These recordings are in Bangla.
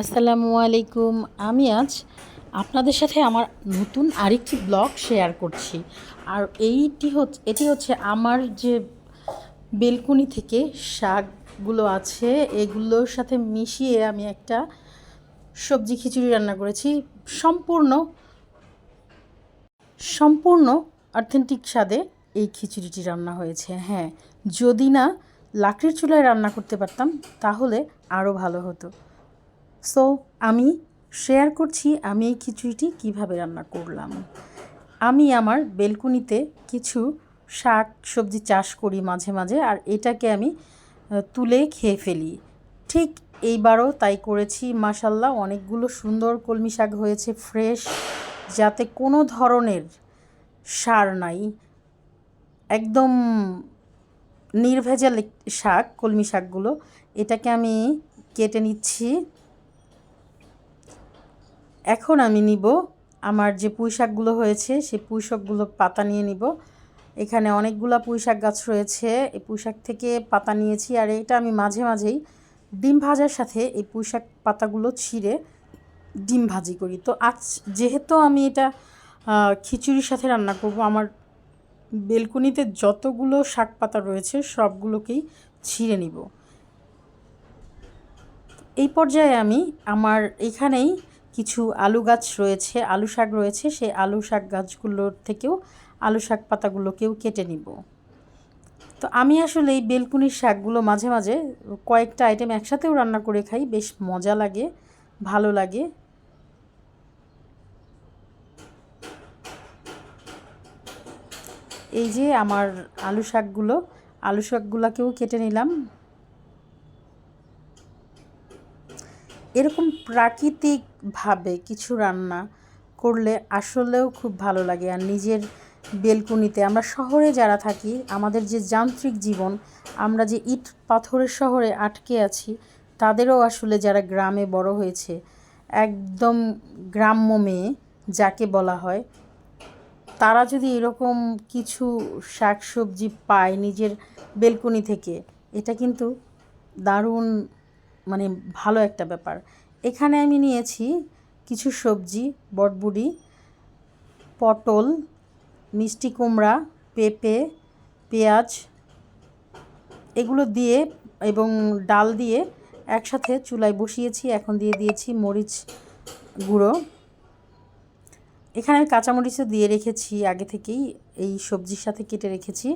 আসসালামু আলাইকুম। আমি আজ আপনাদের সাথে আমার নতুন আরেকটি ব্লগ শেয়ার করছি। আর এইটি হচ্ছে এটি হচ্ছে আমার যে বেলকুনি থেকে শাকগুলো আছে, এগুলোর সাথে মিশিয়ে আমি একটা সবজি খিচুড়ি রান্না করেছি। সম্পূর্ণ সম্পূর্ণ অথেন্টিক স্বাদে এই খিচুড়িটি রান্না হয়েছে। হ্যাঁ যদি না লাকড়ির চুলায় রান্না করতে পারতাম, তাহলে আরও ভালো হতো। সো আমি শেয়ার করছি আমি এই খিচুড়িটি কীভাবে রান্না করলাম। আমি আমার বেলকুনিতে কিছু শাক সবজি চাষ করি মাঝে মাঝে আর এটাকে আমি তুলে খেয়ে ফেলি। ঠিক এইবারও তাই করেছি। মাসাল্লাহ অনেকগুলো সুন্দর কলমি শাক হয়েছে, ফ্রেশ, যাতে কোনো ধরনের সার নাই। একদম নির্ভেজাল শাক, কলমি শাকগুলো। এটাকে আমি কেটে নিচ্ছি। এখন আমি নিব আমার যে পুঁই শাকগুলো হয়েছে, সেই পুঁই শাকগুলো পাতা নিয়ে নিব। এখানে অনেকগুলো পুঁই শাক গাছ রয়েছে। এই পুঁই শাক থেকে পাতা নিয়েছি আর এটা আমি মাঝে মাঝেই ডিম ভাজার সাথে এই পুঁই শাক পাতাগুলো ছিঁড়ে ডিম ভাজি করি। তো আজ যেহেতু আমি এটা খিচুড়ির সাথে রান্না করব, আমার বেলকুনিতে যতগুলো শাক পাতা রয়েছে সবগুলোকেই ছিঁড়ে নিব। এই পর্যায়ে আমি আমার এখানেই কিছু আলু গাছ রয়েছে, আলু শাক রয়েছে, সেই আলু শাক গাছগুলোর থেকেও আলু শাক পাতাগুলোকেও কেটে নিব। তো আমি আসলে এই বেলকুনির শাকগুলো মাঝে মাঝে কয়েকটা আইটেম একসাথেও রান্না করে খাই, বেশ মজা লাগে, ভালো লাগে। এই যে আমার আলু শাকগুলো, আলু শাকগুলোকেও কেটে নিলাম। এরকম প্রাকৃতিকভাবে কিছু রান্না করলে আসলেও খুব ভালো লাগে। আর নিজের বেলকুনিতে আমরা শহরে যারা থাকি, আমাদের যে যান্ত্রিক জীবন, আমরা যে ইট পাথরের শহরে আটকে আছি, তাদেরও আসলে যারা গ্রামে বড় হয়েছে, একদম গ্রাম্য মেয়ে যাকে বলা হয়, তারা যদি এরকম কিছু শাকসবজি পায় নিজের বেলকনি থেকে, এটা কিন্তু দারুণ মানে ভালো একটা ব্যাপার। এখানে আমি নিয়েছি কিছু সবজি, বটবুড়ি, পটল, মিষ্টি কুমড়া, পেঁপে, পেঁয়াজ, এগুলো দিয়ে এবং ডাল দিয়ে একসাথে চুলায় বসিয়েছি। এখন দিয়ে দিয়েছি মরিচ গুঁড়ো। এখানে আমি কাঁচামরিচও দিয়ে রেখেছি আগে থেকেই, এই সবজির সাথে কেটে রেখেছি।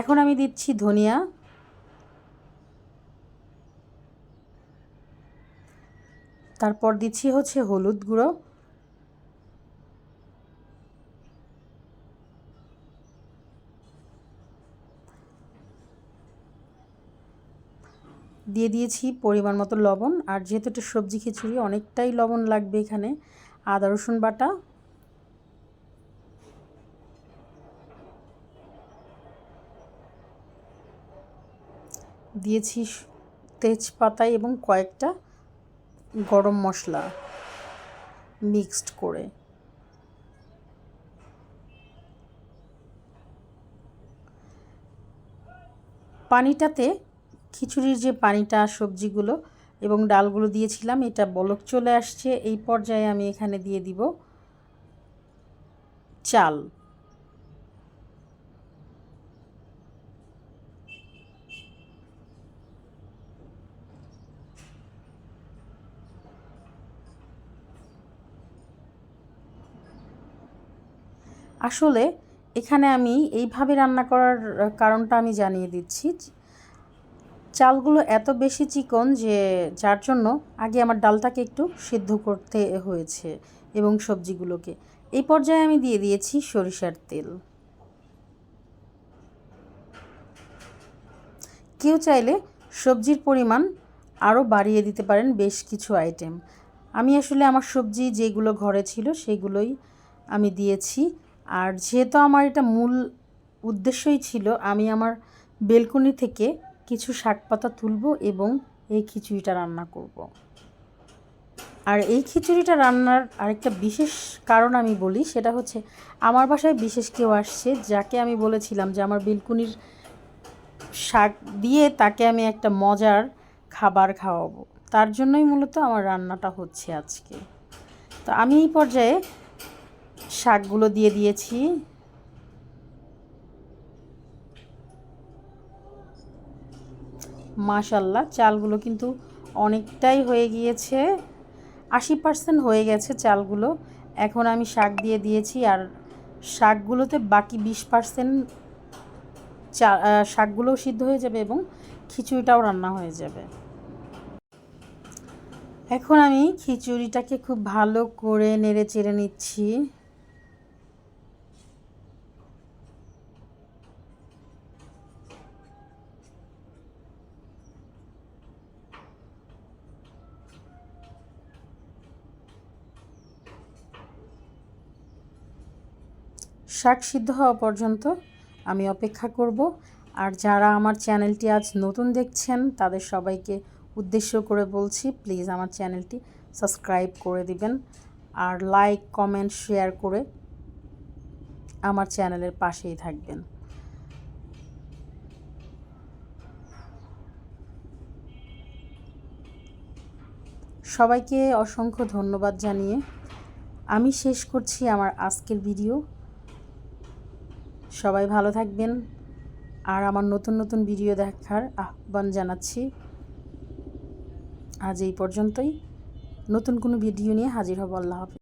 এখন আমি দিচ্ছি ধনিয়া তারপর দিচ্ছি হচ্ছে হলুদ গুঁড়ো। দিয়ে দিয়েছি পরিমাণ মতো লবণ, আর যেহেতু এটা সবজি খিচুড়ি, অনেকটাই লবণ লাগবে এখানে। আদা, রসুন বাটা। দিয়েছি তেজপাতা এবং কয়েকটা। গরম মশলা মিক্সড করে। পানিটাতে খিচুড়ির যে পানিটা, সবজিগুলো এবং ডালগুলো দিয়েছিলাম, এটা বলক চলে আসছে। এই পর্যায়ে আমি এখানে দিয়ে দিব চাল। আসলে এখানে আমি এইভাবে রান্না করার কারণটা আমি জানিয়ে দিচ্ছি। চালগুলো এত বেশি চিকন যে যার জন্য আগে আমার ডালটাকে একটু সিদ্ধ করতে হয়েছে এবং সবজিগুলোকে। এই পর্যায়ে আমি দিয়ে দিয়েছি সরিষার তেল। কেউ চাইলে সবজির পরিমাণ আরও বাড়িয়ে দিতে পারেন বেশ কিছু আইটেম। আমি আসলে আমার সবজি যেগুলো ঘরে ছিল সেগুলোই আমি দিয়েছি। আর যেহেতু আমার এটা মূল উদ্দেশ্যই ছিল, আমি আমার বেলকুনি থেকে কিছু শাক পাতা তুলব এবং এই খিচুড়িটা রান্না করব। আর এই খিচুড়িটা রান্নার আরেকটা বিশেষ কারণ আমি বলি, সেটা হচ্ছে আমার বাসায় বিশেষ কেউ আসছে যাকে আমি বলেছিলাম যে আমার বেলকুনির শাক দিয়ে তাকে আমি একটা মজার খাবার খাওয়াবো তার জন্যই মূলত আমার রান্নাটা হচ্ছে আজকে তো আমি এই পর্যায়ে শাকগুলো দিয়ে দিয়েছি। মাশাল্লাহ, চালগুলো কিন্তু অনেকটাই হয়ে গিয়েছে। আশি পার্সেন্ট হয়ে গেছে চালগুলো। এখন আমি শাক দিয়ে দিয়েছি আর শাকগুলোতে বাকি বিশ পার্সেন্ট চা শাকগুলোও সিদ্ধ হয়ে যাবে এবং খিচুড়িটাও রান্না হয়ে যাবে। এখন আমি খিচুড়িটাকে খুব ভালো করে নেড়ে চেড়ে নিচ্ছি। শাক সিদ্ধ হওয়া পর্যন্ত আমি অপেক্ষা করব। আর যারা আমার চ্যানেলটি আজ নতুন দেখছেন, তাদের সবাইকে উদ্দেশ্য করে বলছি, প্লিজ আমার চ্যানেলটি সাবস্ক্রাইব করে দিবেন আর লাইক, কমেন্ট, শেয়ার করে আমার চ্যানেলের পাশেই থাকবেন। সবাইকে অসংখ্য ধন্যবাদ জানিয়ে আমি শেষ করছি আমার আজকের ভিডিও। সবাই ভালো থাকবেন। আর আমার নতুন নতুন ভিডিও দেখার আহ্বান জানাচ্ছি। আজ এই পর্যন্তই। নতুন কোনো ভিডিও নিয়ে হাজির হব। আল্লাহ হাফিজ।